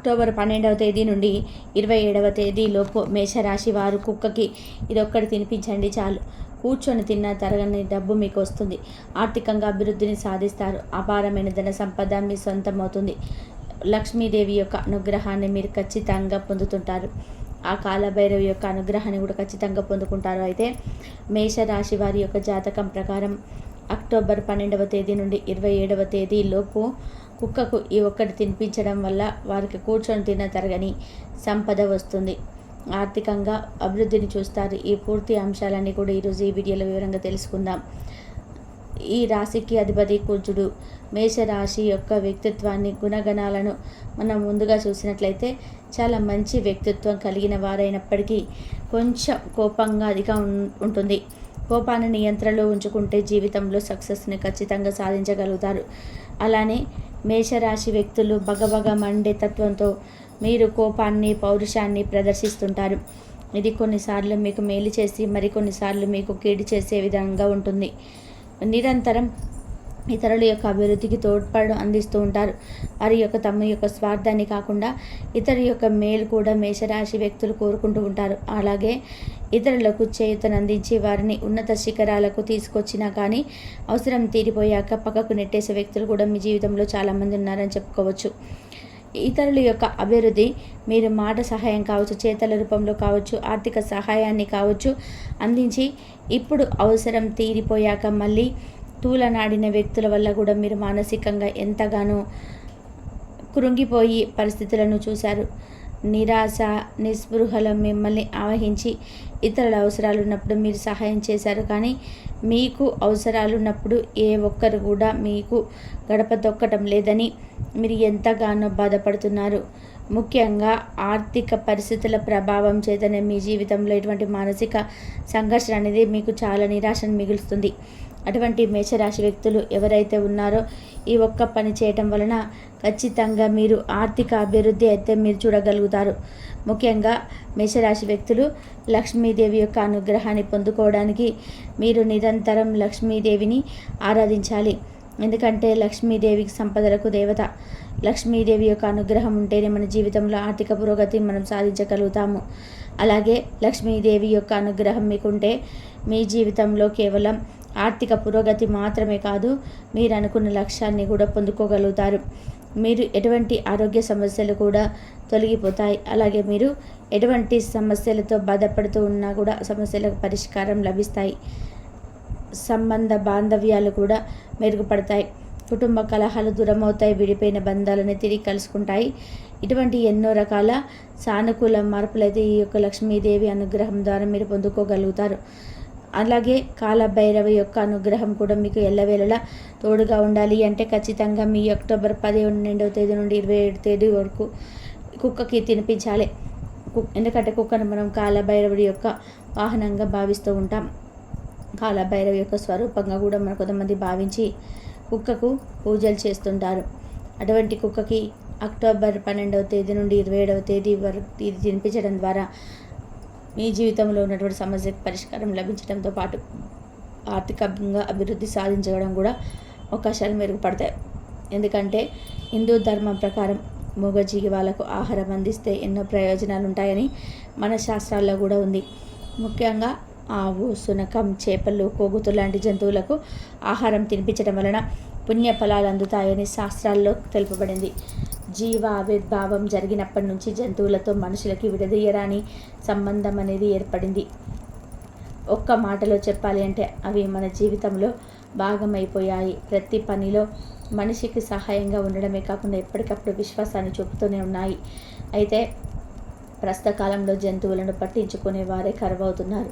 October పన్నెండవ తేదీ నుండి ఇరవై ఏడవ తేదీలోపు మేషరాశి వారు కుక్కకి ఇదొక్కటి తినిపించండి చాలు. కూర్చొని తిన్న తరగని డబ్బు మీకు వస్తుంది. ఆర్థికంగా అభివృద్ధిని సాధిస్తారు. అపారమైన ధన సంపద మీ సొంతమవుతుంది. లక్ష్మీదేవి యొక్క అనుగ్రహాన్ని మీరు ఖచ్చితంగా పొందుతుంటారు. ఆ కాలభైరవి యొక్క అనుగ్రహాన్ని కూడా ఖచ్చితంగా పొందుకుంటారు. అయితే మేషరాశి వారి యొక్క జాతకం ప్రకారం అక్టోబర్ పన్నెండవ తేదీ నుండి ఇరవై ఏడవ తేదీలోపు కుక్కకు ఈ ఒక్కటి తినిపించడం వల్ల వారికి కూర్చొని తిన తరగని సంపద వస్తుంది. ఆర్థికంగా అభివృద్ధిని చూస్తారు. ఈ పూర్తి అంశాలన్నీ కూడా ఈరోజు ఈ వీడియోలో వివరంగా తెలుసుకుందాం. ఈ రాశికి అధిపతి కుజుడు. మేషరాశి యొక్క వ్యక్తిత్వాన్ని గుణగణాలను మనం ముందుగా చూసినట్లయితే చాలా మంచి వ్యక్తిత్వం కలిగిన వారైనప్పటికీ కొంచెం కోపంగా అధిక ఉం- ఉంటుంది. కోపాన్ని నియంత్రణలో ఉంచుకుంటే జీవితంలో సక్సెస్ని ఖచ్చితంగా సాధించగలుగుతారు. అలానే మేషరాశి వ్యక్తులు బగబగ మండే తత్వంతో మీరు కోపాన్ని పౌరుషాన్ని ప్రదర్శిస్తుంటారు. ఇది కొన్నిసార్లు మీకు మేలు చేసి మరికొన్నిసార్లు మీకు కీడు చేసే విధంగా ఉంటుంది. నిరంతరం ఇతరుల యొక్క అభివృద్ధికి తోడ్పాటు అందిస్తూ ఉంటారు. వారి యొక్క తమ యొక్క స్వార్థాన్ని కాకుండా ఇతరుల యొక్క మేలు కూడా మేషరాశి వ్యక్తులు కోరుకుంటూ ఉంటారు. అలాగే ఇతరులకు చేయుతను అందించి వారిని ఉన్నత శిఖరాలకు తీసుకొచ్చినా కానీ అవసరం తీరిపోయాక పక్కకు నెట్టేసే వ్యక్తులు కూడా మీ జీవితంలో చాలామంది ఉన్నారని చెప్పుకోవచ్చు. ఇతరుల యొక్క అభివృద్ధి మీరు మాట సహాయం కావచ్చు చేతల రూపంలో కావచ్చు ఆర్థిక సహాయాన్ని కావచ్చు అందించి ఇప్పుడు అవసరం తీరిపోయాక మళ్ళీ తూలనాడిన వ్యక్తుల వల్ల కూడా మీరు మానసికంగా ఎంతగానో కృంగిపోయి పరిస్థితులను చూశారు. నిరాశ నిస్పృహలు మిమ్మల్ని ఆవహించి ఇతరుల అవసరాలు ఉన్నప్పుడు మీరు సహాయం చేశారు. కానీ మీకు అవసరాలు ఉన్నప్పుడు ఏ ఒక్కరు కూడా మీకు గడప తొక్కటం లేదని మీరు ఎంతగానో బాధపడుతున్నారు. ముఖ్యంగా ఆర్థిక పరిస్థితుల ప్రభావం చేతనే మీ జీవితంలో ఎటువంటి మానసిక సంఘర్షణ అనేది మీకు చాలా నిరాశను మిగులుస్తుంది. అటువంటి మేషరాశి వ్యక్తులు ఎవరైతే ఉన్నారో ఈ ఒక్క పని చేయటం వలన ఖచ్చితంగా మీరు ఆర్థిక అభివృద్ధి అయితే మీరు చూడగలుగుతారు. ముఖ్యంగా మేషరాశి వ్యక్తులు లక్ష్మీదేవి యొక్క అనుగ్రహాన్ని పొందుకోవడానికి మీరు నిరంతరం లక్ష్మీదేవిని ఆరాధించాలి. ఎందుకంటే లక్ష్మీదేవికి సంపదలకు దేవత. లక్ష్మీదేవి యొక్క అనుగ్రహం ఉంటేనే మన జీవితంలో ఆర్థిక పురోగతి మనం సాధించగలుగుతాము. అలాగే లక్ష్మీదేవి యొక్క అనుగ్రహం మీకుంటే మీ జీవితంలో కేవలం ఆర్థిక పురోగతి మాత్రమే కాదు మీరు అనుకున్న లక్ష్యాన్ని కూడా పొందుకోగలుగుతారు. మీరు ఎటువంటి ఆరోగ్య సమస్యలు కూడా తొలగిపోతాయి. అలాగే మీరు ఎటువంటి సమస్యలతో బాధపడుతూ ఉన్నా కూడా సమస్యలకు పరిష్కారం లభిస్తాయి. సంబంధ బాంధవ్యాలు కూడా మెరుగుపడతాయి. కుటుంబ కలహాలు దూరమవుతాయి విడిపోయిన బంధాలని తిరిగి కలుసుకుంటాయి. ఇటువంటి ఎన్నో రకాల సానుకూల మార్పులైతే ఈ యొక్క లక్ష్మీదేవి అనుగ్రహం ద్వారా మీరు పొందుకోగలుగుతారు. అలాగే కాలభైరవి యొక్క అనుగ్రహం కూడా మీకు ఎల్లవేళలా తోడుగా ఉండాలి అంటే ఖచ్చితంగా మీ అక్టోబర్ పదిహేనవ తేదీ నుండి ఇరవై ఏడు తేదీ వరకు కుక్కకి తినిపించాలి. కు- ఎందుకంటే కుక్కను మనం కాలభైరవుడి యొక్క వాహనంగా భావిస్తూ ఉంటాం. కాలభైరవి యొక్క స్వరూపంగా కూడా మన కొంతమంది భావించి కుక్కకు పూజలు చేస్తుంటారు. అటువంటి కుక్కకి అక్టోబర్ పన్నెండవ తేదీ నుండి ఇరవై ఏడవ తేదీ వరకు ఇది తినిపించడం ద్వారా మీ జీవితంలో ఉన్నటువంటి సమస్యకు పరిష్కారం లభించడంతో పాటు ఆర్థికంగా అభివృద్ధి సాధించడం కూడా అవకాశాలు మెరుగుపడతాయి. ఎందుకంటే హిందూ ధర్మం ప్రకారం మూగజీవి వాళ్ళకు ఆహారం అందిస్తే ఎన్నో ప్రయోజనాలు ఉంటాయని మన శాస్త్రాల్లో కూడా ఉంది. ముఖ్యంగా ఆవు సునకం చేపలు కోగుతు లాంటి జంతువులకు ఆహారం తినిపించడం వలన పుణ్య ఫలాలు అందుతాయని శాస్త్రాల్లో తెలుపబడింది. జీవ ఆవిర్భావం జరిగినప్పటి నుంచి జంతువులతో మనుషులకి విడదీయరాని సంబంధం అనేది ఏర్పడింది. ఒక్క మాటలో చెప్పాలి అంటే అవి మన జీవితంలో భాగమైపోయాయి. ప్రతి పనిలో మనిషికి సహాయంగా ఉండడమే కాకుండా ఎప్పటికప్పుడు విశ్వాసాన్ని చూపుతూనే ఉన్నాయి. అయితే ప్రస్తుత కాలంలో జంతువులను పట్టించుకునే వారే కరువవుతున్నారు.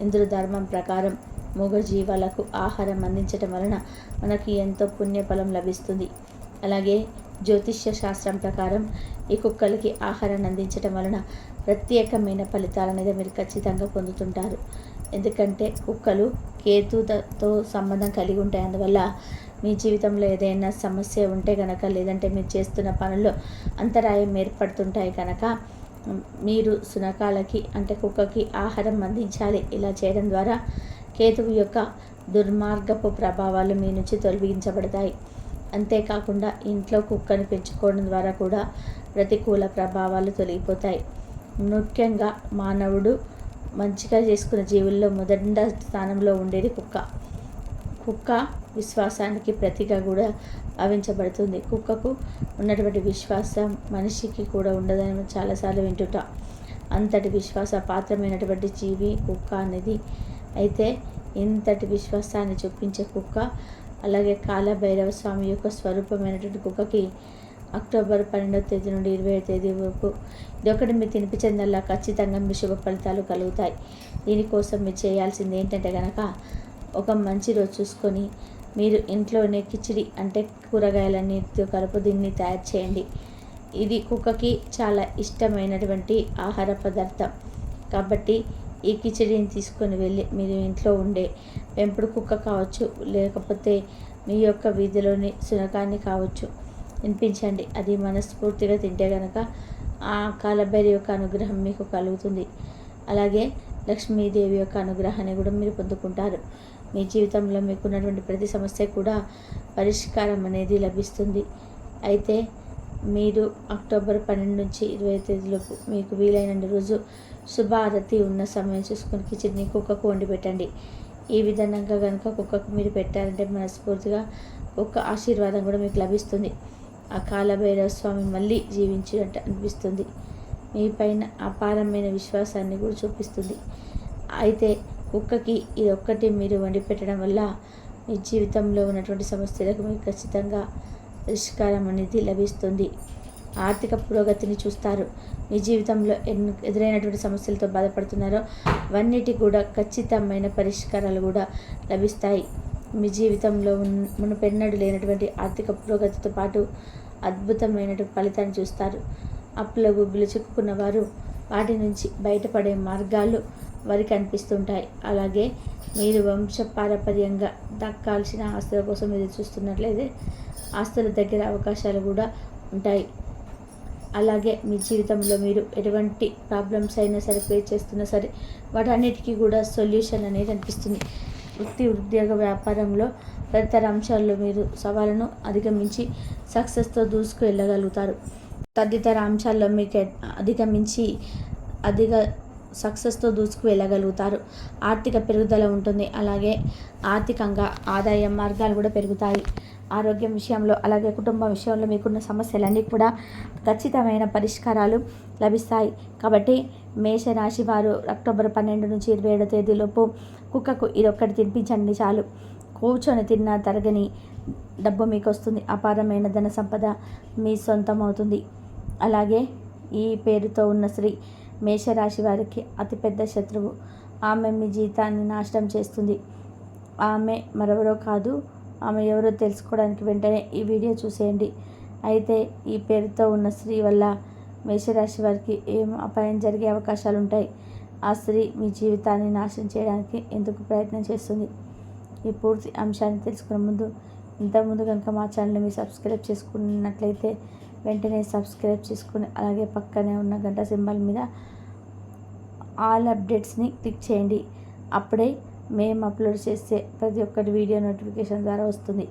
హిందూ ధర్మం ప్రకారం మూగజీవాలకు ఆహారం అందించటం వలన మనకి ఎంతో పుణ్యఫలం లభిస్తుంది. అలాగే జ్యోతిష్య శాస్త్రం ప్రకారం ఈ కుక్కలకి ఆహారాన్ని అందించటం వలన ప్రత్యేకమైన ఫలితాలు అనేది మీరు ఖచ్చితంగా పొందుతుంటారు. ఎందుకంటే కుక్కలు కేతుతో సంబంధం కలిగి ఉంటాయి. అందువల్ల మీ జీవితంలో ఏదైనా సమస్య ఉంటే కనుక లేదంటే మీరు చేస్తున్న పనుల్లో అంతరాయం ఏర్పడుతుంటాయి కనుక మీరు సునకాలకి అంటే కుక్కకి ఆహారం అందించాలి. ఇలా చేయడం ద్వారా కేతువు యొక్క దుర్మార్గపు ప్రభావాలు మీ నుంచి తొలగించబడతాయి. అంతేకాకుండా ఇంట్లో కుక్కను పెంచుకోవడం ద్వారా కూడా ప్రతికూల ప్రభావాలు తొలగిపోతాయి. ముఖ్యంగా మానవుడు మంచిగా చేసుకున్న జీవుల్లో మొదటి స్థానంలో ఉండేది కుక్క. కుక్క విశ్వాసానికి ప్రతిగా కూడా భావించబడుతుంది. కుక్కకు ఉన్నటువంటి విశ్వాసం మనిషికి కూడా ఉండదని చాలాసార్లు వింటుట. అంతటి విశ్వాస పాత్రమైనటువంటి జీవి కుక్క అనేది అయితే ఇంతటి విశ్వాసాన్ని చూపించే కుక్క అలాగే కాలభైరవ స్వామి యొక్క స్వరూపమైనటువంటి కుక్కకి అక్టోబర్ పన్నెండవ తేదీ నుండి ఇరవై తేదీ వరకు ఇదొకటి మీరు తినిపించిందల్లా ఖచ్చితంగా మీ శుభ ఫలితాలు కలుగుతాయి. దీనికోసం మీరు చేయాల్సింది ఏంటంటే కనుక ఒక మంచి రోజు చూసుకొని మీరు ఇంట్లోనే కిచిడి అంటే కూరగాయలన్నిటితో కలుపు దీన్ని తయారు చేయండి. ఇది కుక్కకి చాలా ఇష్టమైనటువంటి ఆహార పదార్థం. కాబట్టి ఈ కిచిడిని తీసుకొని వెళ్ళి మీరు ఇంట్లో ఉండే పెంపుడు కుక్క కావచ్చు లేకపోతే మీ యొక్క వీధిలోని సునకాన్ని కావచ్చు వినిపించండి అది మనస్ఫూర్తిగా తింటే కనుక ఆ కాలభైరి యొక్క అనుగ్రహం మీకు కలుగుతుంది. అలాగే లక్ష్మీదేవి యొక్క అనుగ్రహాన్ని కూడా మీరు పొందుకుంటారు. మీ జీవితంలో మీకున్నటువంటి ప్రతి సమస్య కూడా పరిష్కారం అనేది లభిస్తుంది. అయితే మీరు అక్టోబర్ పన్నెండు నుంచి ఇరవై తేదీలోపు మీకు వీలైన రోజు శుభారతి ఉన్న సమయం చూసుకొని కిచెన్ని కుక్కకు వండి పెట్టండి. ఈ విధంగా కనుక కుక్కకు మీరు పెట్టారంటే మనస్ఫూర్తిగా కుక్క ఆశీర్వాదం కూడా మీకు లభిస్తుంది. ఆ కాలభైరవ స్వామి మళ్ళీ జీవించినట్టు అనిపిస్తుంది. మీ పైన అపారమైన విశ్వాసాన్ని కూడా చూపిస్తుంది. అయితే కుక్కకి ఇది ఒక్కటి మీరు వండి పెట్టడం వల్ల మీ జీవితంలో ఉన్నటువంటి సమస్యలకు మీకు ఖచ్చితంగా పరిష్కారం అనేది లభిస్తుంది. ఆర్థిక పురోగతిని చూస్తారు. మీ జీవితంలో ఎదురైనటువంటి సమస్యలతో బాధపడుతున్నారో అవన్నిటి కూడా ఖచ్చితమైన పరిష్కారాలు కూడా లభిస్తాయి. మీ జీవితంలో మునుపెన్నడు లేనటువంటి ఆర్థిక పురోగతితో పాటు అద్భుతమైనటువంటి ఫలితాన్ని చూస్తారు. అప్పుల గుబ్బులు చిక్కుకున్న వారు వాటి నుంచి బయటపడే మార్గాలు వారికి అనిపిస్తుంటాయి అలాగే మీరు వంశపారపర్యంగా దక్కాల్సిన ఆస్తుల కోసం ఎదురు చూస్తున్నట్లయితే ఆస్తుల దగ్గర అవకాశాలు కూడా ఉంటాయి. అలాగే మీ జీవితంలో మీరు ఎటువంటి ప్రాబ్లమ్స్ అయినా సరే ఫేస్ చేస్తున్నా సరే వాటన్నిటికీ కూడా సొల్యూషన్ అనేది అనిపిస్తుంది. వృత్తి ఉద్యోగ వ్యాపారంలో తదితర అంశాల్లో మీరు సవాళ్ళను అధిగమించి సక్సెస్తో దూసుకు వెళ్ళగలుగుతారు తదితర అంశాల్లో మీకు అధిగమించి అధిక సక్సెస్తో దూసుకు వెళ్ళగలుగుతారు. ఆర్థిక పెరుగుదల ఉంటుంది. అలాగే ఆర్థికంగా ఆదాయ మార్గాలు కూడా పెరుగుతాయి. ఆరోగ్యం విషయంలో అలాగే కుటుంబ విషయంలో మీకున్న సమస్యలన్నీ కూడా ఖచ్చితమైన పరిష్కారాలు లభిస్తాయి. కాబట్టి మేషరాశి వారు అక్టోబర్ పన్నెండు నుంచి ఇరవై ఏడో తేదీలోపు కుక్కకు ఇదొక్కటి తినిపించండి చాలు. కూర్చొని తిన్న తరగని డబ్బు మీకు వస్తుంది అపారమైన ధన సంపద మీ సొంతం అవుతుంది అలాగే ఈ పేరుతో ఉన్న స్త్రీ మేషరాశి వారికి అతిపెద్ద శత్రువు. ఆమె మీ జీవితాన్ని నాశనం చేస్తుంది. ఆమె మరెవరో కాదు ఆమె ఎవరో తెలుసుకోవడానికి వెంటనే ఈ వీడియో చూసేయండి. అయితే ఈ పేరుతో ఉన్న స్త్రీ వల్ల మేషరాశి వారికి ఏం అపాయం జరిగే అవకాశాలు ఉంటాయి ఆ స్త్రీ మీ జీవితాన్ని నాశనం చేయడానికి ఎందుకు ప్రయత్నం చేస్తుంది? ఈ పూర్తి అంశాన్ని తెలుసుకునే ముందు ఇంతకుముందు కనుక మా ఛానల్ని మీరు సబ్స్క్రైబ్ చేసుకున్నట్లయితే వెంటనే సబ్స్క్రైబ్ చేసుకుని అలాగే పక్కనే ఉన్న గంట సింబల్ మీద ఆల్ అప్డేట్స్ని క్లిక్ చేయండి. అప్పుడే మేము అప్లోడ్ చేసే ప్రతి ఒక్కటి వీడియో నోటిఫికేషన్ ద్వారా వస్తుంది.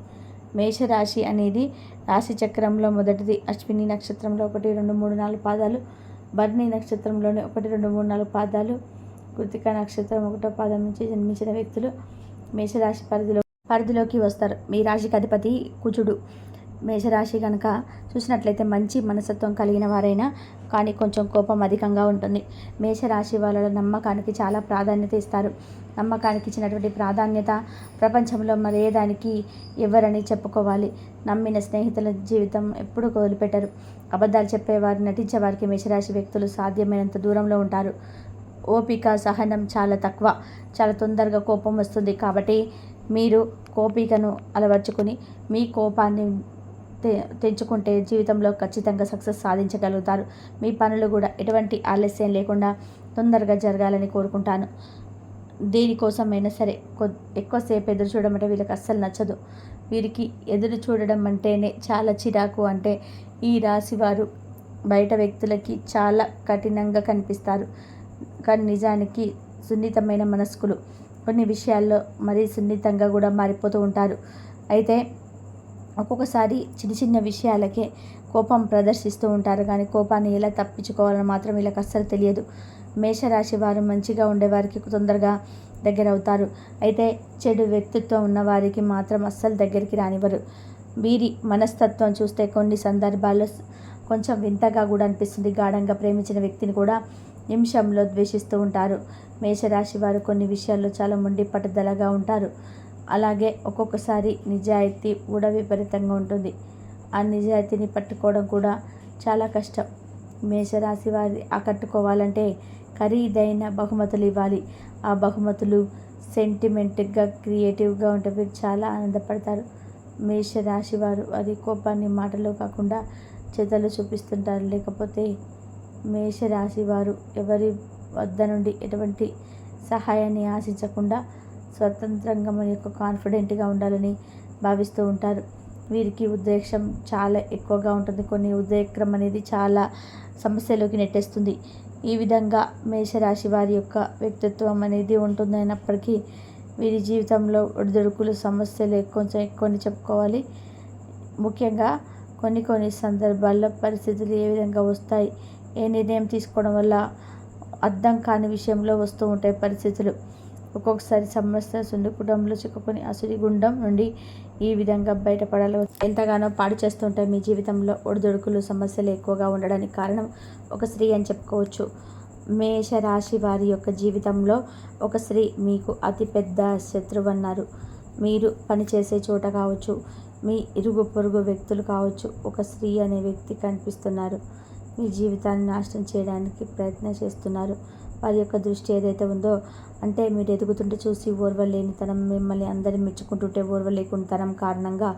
మేషరాశి అనేది రాశి చక్రంలో మొదటిది అశ్విని నక్షత్రంలో ఒకటి రెండు మూడు నాలుగు పాదాలు భరణి నక్షత్రంలోని ఒకటి రెండు మూడు నాలుగు పాదాలు కృతిక నక్షత్రం ఒకటో పాదం నుంచి జన్మించిన వ్యక్తులు మేషరాశి పరిధిలో పరిధిలోకి వస్తారు. మీ రాశికి అధిపతి కుచుడు మేషరాశి కనుక చూసినట్లయితే మంచి మనస్తత్వం కలిగిన వారైనా కానీ కొంచెం కోపం అధికంగా ఉంటుంది. మేషరాశి వాళ్ళ నమ్మకానికి చాలా ప్రాధాన్యత ఇస్తారు. నమ్మకానికి ఇచ్చినటువంటి ప్రాధాన్యత ప్రపంచంలో మరే దానికి ఎవరని చెప్పుకోవాలి. నమ్మిన స్నేహితుల జీవితం ఎప్పుడూ వదిలిపెట్టరు అబద్ధాలు చెప్పేవారు నటించే వారికి మేషరాశి వ్యక్తులు సాధ్యమైనంత దూరంలో ఉంటారు. ఓపిక సహనం చాలా తక్కువ. చాలా తొందరగా కోపం వస్తుంది. కాబట్టి మీరు కోపికను అలవర్చుకుని మీ కోపాన్ని తె తెచ్చుకుంటే జీవితంలో ఖచ్చితంగా సక్సెస్ సాధించగలుగుతారు. మీ పనులు కూడా ఎటువంటి ఆలస్యం లేకుండా తొందరగా జరగాలని కోరుకుంటాను. దేనికోసమైనా సరే కొ ఎక్కువసేపు ఎదురు చూడడం అంటే వీళ్ళకి అస్సలు నచ్చదు. వీరికి ఎదురు చూడడం అంటేనే చాలా చిరాకు అంటే ఈ రాశి వారు బయట వ్యక్తులకి చాలా కఠినంగా కనిపిస్తారు. కానీ నిజానికి సున్నితమైన మనస్కులు కొన్ని విషయాల్లో మరీ సున్నితంగా కూడా మారిపోతూ ఉంటారు. అయితే ఒక్కొక్కసారి చిన్న చిన్న విషయాలకే కోపం ప్రదర్శిస్తూ ఉంటారు. కానీ కోపాన్ని ఎలా తప్పించుకోవాలని మాత్రం వీళ్ళకి అస్సలు తెలియదు. మేషరాశి వారు మంచిగా ఉండేవారికి తొందరగా దగ్గర అవుతారు అయితే చెడు వ్యక్తిత్వం ఉన్నవారికి మాత్రం అస్సలు దగ్గరికి రానివ్వరు. వీరి మనస్తత్వం చూస్తే కొన్ని సందర్భాల్లో కొంచెం వింతగా కూడా అనిపిస్తుంది. గాఢంగా ప్రేమించిన వ్యక్తిని కూడా నిమిషంలో ద్వేషిస్తూ ఉంటారు. మేషరాశి వారు కొన్ని విషయాల్లో చాలా మొండి పట్టుదలగా ఉంటారు. అలాగే ఒక్కొక్కసారి నిజాయితీ కూడా విపరీతంగా ఉంటుంది. ఆ నిజాయితీని పట్టుకోవడం కూడా చాలా కష్టం. మేషరాశి వారి ఆకట్టుకోవాలంటే ఖరీదైన బహుమతులు ఇవ్వాలి. ఆ బహుమతులు సెంటిమెంట్గా క్రియేటివ్గా ఉంటే చాలా ఆనందపడతారు. మేషరాశి వారు వారి కోపాన్ని మాటలో కాకుండా చేతలు చూపిస్తుంటారు. లేకపోతే మేషరాశి వారు ఎవరి వద్ద నుండి ఎటువంటి సహాయాన్ని ఆశించకుండా స్వతంత్రంగా మన యొక్క కాన్ఫిడెంట్గా ఉండాలని భావిస్తూ ఉంటారు. వీరికి ఉద్రేక్షం చాలా ఎక్కువగా ఉంటుంది. కొన్ని ఉద్రేక్రం అనేది చాలా సమస్యలోకి నెట్టేస్తుంది. ఈ విధంగా మేషరాశి వారి యొక్క వ్యక్తిత్వం అనేది ఉంటుందైనప్పటికీ వీరి జీవితంలో ఒడిదొడుకులు సమస్యలు కొంచెం ఎక్కువని చెప్పుకోవాలి. ముఖ్యంగా కొన్ని కొన్ని సందర్భాల్లో పరిస్థితులు ఏ విధంగా వస్తాయి? ఏ నిర్ణయం తీసుకోవడం వల్ల అర్థం కాని విషయంలో వస్తూ ఉంటాయి పరిస్థితులు. ఒక్కొక్కసారి సమస్య సుండు కుటుంబంలో చిక్కుకొని అసుడి గుండం నుండి ఈ విధంగా బయటపడాలి ఎంతగానో పాడు చేస్తుంటే మీ జీవితంలో. ఒడిదొడుకులు సమస్యలు ఎక్కువగా ఉండడానికి కారణం ఒక స్త్రీ అని చెప్పుకోవచ్చు. మేషరాశి వారి యొక్క జీవితంలో ఒక స్త్రీ మీకు అతిపెద్ద శత్రువు అన్నారు. మీరు పనిచేసే చోట కావచ్చు మీ ఇరుగు పొరుగు వ్యక్తులు కావచ్చు ఒక స్త్రీ అనే వ్యక్తి కనిపిస్తున్నారు. మీ జీవితాన్ని నాశనం చేయడానికి ప్రయత్నం చేస్తున్నారు. వారి యొక్క దృష్టి ఏదైతే ఉందో అంటే మీరు ఎదుగుతుంటే చూసి ఓర్వలేనితనం మిమ్మల్ని అందరిని మెచ్చుకుంటుంటే ఓర్వలేకుంటనం కారణంగా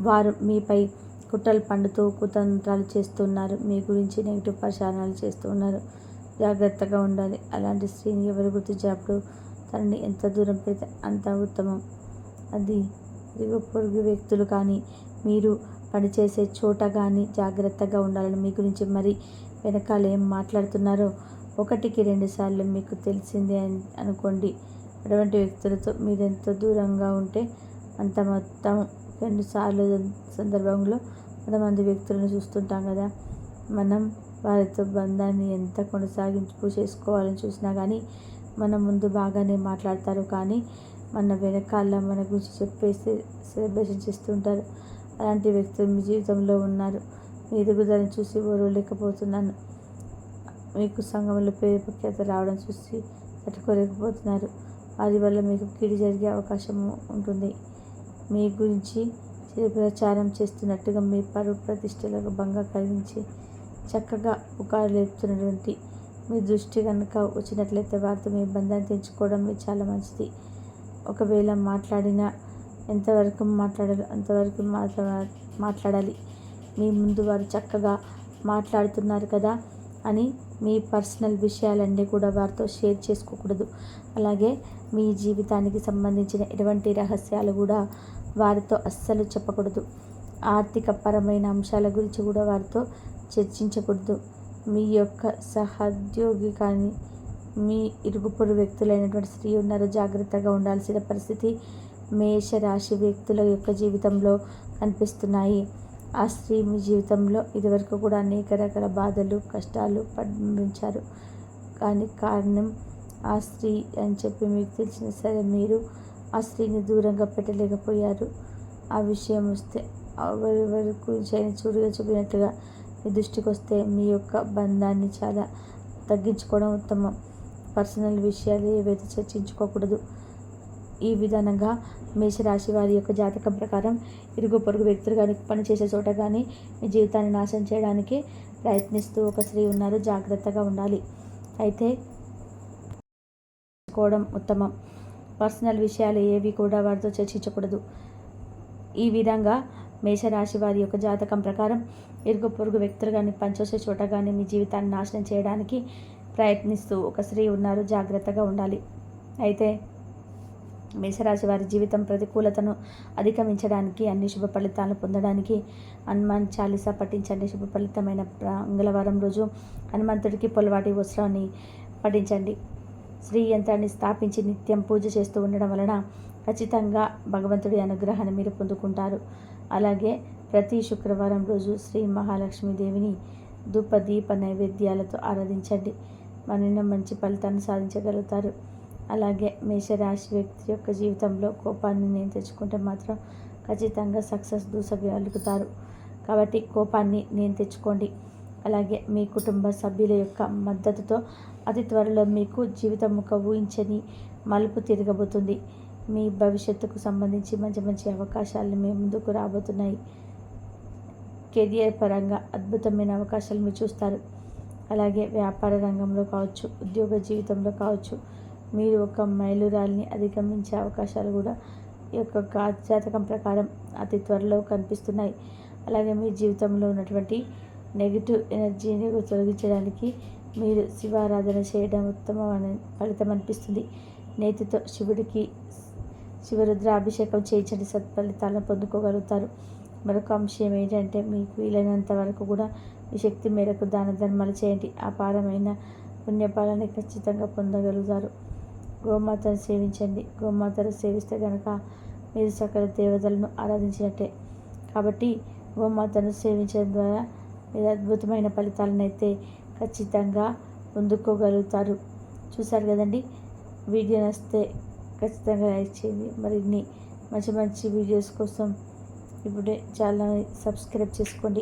వారు మీపై కుట్రలు పండుతూ కుతంత్రాలు చేస్తున్నారు. మీ గురించి నెగిటివ్ ప్రచారాలు చేస్తూ ఉన్నారు. జాగ్రత్తగా ఉండాలి. అలాంటి స్త్రీని ఎవరు గుర్తించినప్పుడు తనని ఎంత దూరం పెడితే అంత ఉత్తమం. అది ఇదిగో పొరుగు వ్యక్తులు కానీ మీరు పనిచేసే చోట కానీ జాగ్రత్తగా ఉండాలని మీ గురించి మరి వెనకాల ఏం మాట్లాడుతున్నారో ఒకటికి రెండు సార్లు మీకు తెలిసిందే అని అనుకోండి. అటువంటి వ్యక్తులతో మీరు ఎంత దూరంగా ఉంటే అంత మొత్తం రెండుసార్లు సందర్భంలో కొంతమంది వ్యక్తులను చూస్తుంటాం కదా. మనం వారితో బంధాన్ని ఎంత కొనసాగింపు చేసుకోవాలని చూసినా కానీ మన ముందు బాగానే మాట్లాడతారు కానీ మన వెనకాల మన గురించి చెప్పేసి సెలబ్రేషన్ చేస్తుంటారు. అలాంటి వ్యక్తులు మీ జీవితంలో ఉన్నారు. మీ ఎదుగుదలను చూసి ఓర్వలేకపోతున్నాను. మీకు సంఘంలో పేరు ప్రఖ్యాత రావడం చూసి తట్టుకోలేకపోతున్నారు. వారి వల్ల మీకు కీడు జరిగే అవకాశం ఉంటుంది. మీ గురించి ప్రచారం చేస్తున్నట్టుగా మీ పరువు ప్రతిష్టలకు భంగం కలిగించి చక్కగా పుకారు లేపుతున్నటువంటి మీ దృష్టి కనుక వచ్చినట్లయితే వారితో మీ బంధాన్ని తెంచుకోవడం చాలా మంచిది. ఒకవేళ మాట్లాడినా ఎంతవరకు మాట్లాడాలో అంతవరకు మాట్లా మాట్లాడాలి. మీ ముందు వారు చక్కగా మాట్లాడుతున్నారు కదా. అని మీ పర్సనల్ విషయాలన్నీ కూడా వారితో షేర్ చేసుకోకూడదు. అలాగే మీ జీవితానికి సంబంధించిన ఎటువంటి రహస్యాలు కూడా వారితో అస్సలు చెప్పకూడదు. ఆర్థిక పరమైన అంశాల గురించి కూడా వారితో చర్చించకూడదు. మీ యొక్క సహోద్యోగి కానీ మీ ఇరుగుపొరు వ్యక్తులైనటువంటి స్త్రీ ఉన్నారు జాగ్రత్తగా ఉండాల్సిన పరిస్థితి మేషరాశి వ్యక్తుల యొక్క జీవితంలో కనిపిస్తున్నాయి. ఆ స్త్రీ మీ జీవితంలో ఇదివరకు కూడా అనేక రకాల బాధలు కష్టాలు పంపించారు. కానీ కారణం ఆ స్త్రీ అని చెప్పి మీకు తెలిసిన సరే మీరు ఆ స్త్రీని దూరంగా పెట్టలేకపోయారు. ఆ విషయం వస్తే ఎవరి వరకు చూడుగా చూపినట్టుగా మీ దృష్టికి వస్తే మీ యొక్క బంధాన్ని చాలా తగ్గించుకోవడం ఉత్తమం. పర్సనల్ విషయాలు ఏవైతే చర్చించుకోకూడదు ఈ విధానంగా మేషరాశి వారి యొక్క జాతకం ప్రకారం ఇరుగు పొరుగు వ్యక్తులు కానీ పనిచేసే చోట కానీ మీ జీవితాన్ని నాశనం చేయడానికి ప్రయత్నిస్తూ ఒక స్త్రీ ఉన్నారు. జాగ్రత్తగా ఉండాలి. అయితే కోవడం ఉత్తమం. పర్సనల్ విషయాలు ఏవి కూడా వారితో చర్చించకూడదు. ఈ విధంగా మేషరాశి వారి యొక్క జాతకం ప్రకారం ఇరుగు పొరుగు వ్యక్తులు కానీ పనిచేసే చోట కానీ మీ జీవితాన్ని నాశనం చేయడానికి ప్రయత్నిస్తూ ఒక స్త్రీ ఉన్నారు. జాగ్రత్తగా ఉండాలి. అయితే మేషరాశి వారి జీవితం ప్రతికూలతను అధిగమించడానికి అన్ని శుభ ఫలితాలను పొందడానికి హనుమాన్ చాలీసా పఠించండి. శుభ ఫలితమైన మంగళవారం రోజు హనుమంతుడికి పొలవాటి వస్త్రాన్ని పఠించండి. శ్రీ యంత్రాన్ని స్థాపించి నిత్యం పూజ చేస్తూ ఉండడం వలన ఖచ్చితంగా భగవంతుడి అనుగ్రహాన్ని మీరు పొందుకుంటారు. అలాగే ప్రతి శుక్రవారం రోజు శ్రీ మహాలక్ష్మీదేవిని ధూప దీప నైవేద్యాలతో ఆరాధించండి. మరిన్న మంచి ఫలితాన్ని సాధించగలుగుతారు. అలాగే మేషరాశి వ్యక్తి యొక్క జీవితంలో కోపాన్ని నేను తెచ్చుకుంటే మాత్రం ఖచ్చితంగా సక్సెస్ దూసగలుగుతారు కాబట్టి కోపాన్ని నేను తెచ్చుకోండి. అలాగే మీ కుటుంబ సభ్యుల యొక్క మద్దతుతో అతి త్వరలో మీకు జీవితం ఒక ఊహించని మలుపు తిరగబోతుంది. మీ భవిష్యత్తుకు సంబంధించి మంచి మంచి అవకాశాలు మీ ముందుకు రాబోతున్నాయి. కెరియర్ పరంగా అద్భుతమైన అవకాశాలు మీరు చూస్తారు. అలాగే వ్యాపార రంగంలో కావచ్చు ఉద్యోగ జీవితంలో కావచ్చు మీరు ఒక మైలురాల్ని అధిగమించే అవకాశాలు కూడా ఈ యొక్క జాతకం ప్రకారం అతి త్వరలో కనిపిస్తున్నాయి. అలాగే మీ జీవితంలో ఉన్నటువంటి నెగిటివ్ ఎనర్జీని తొలగించడానికి మీరు శివారాధన చేయడం ఉత్తమమైన ఫలితం అనిపిస్తుంది. నేతితో శివుడికి శివరుద్ర అభిషేకం చేయించండి. సత్ఫలితాలను పొందుకోగలుగుతారు. మరొక అంశం ఏంటంటే మీకు వీలైనంత వరకు కూడా మీ శక్తి మేరకు దాన ధర్మాలు చేయండి. అపారమైన పుణ్యపాలని ఖచ్చితంగా పొందగలుగుతారు. గోమాతను సేవించండి. గోమాతను సేవిస్తే కనుక మీరు సకల దేవతలను ఆరాధించినట్టే. కాబట్టి గోమాతను సేవించడం ద్వారా మీరు అద్భుతమైన ఫలితాలను అయితే ఖచ్చితంగా పొందుకోగలుగుతారు. చూసారు కదండి? వీడియో నచ్చితే ఖచ్చితంగా లైక్ చేయండి. మరిన్ని మంచి మంచి వీడియోస్ కోసం ఇప్పుడే ఛానల్ని సబ్స్క్రైబ్ చేసుకోండి.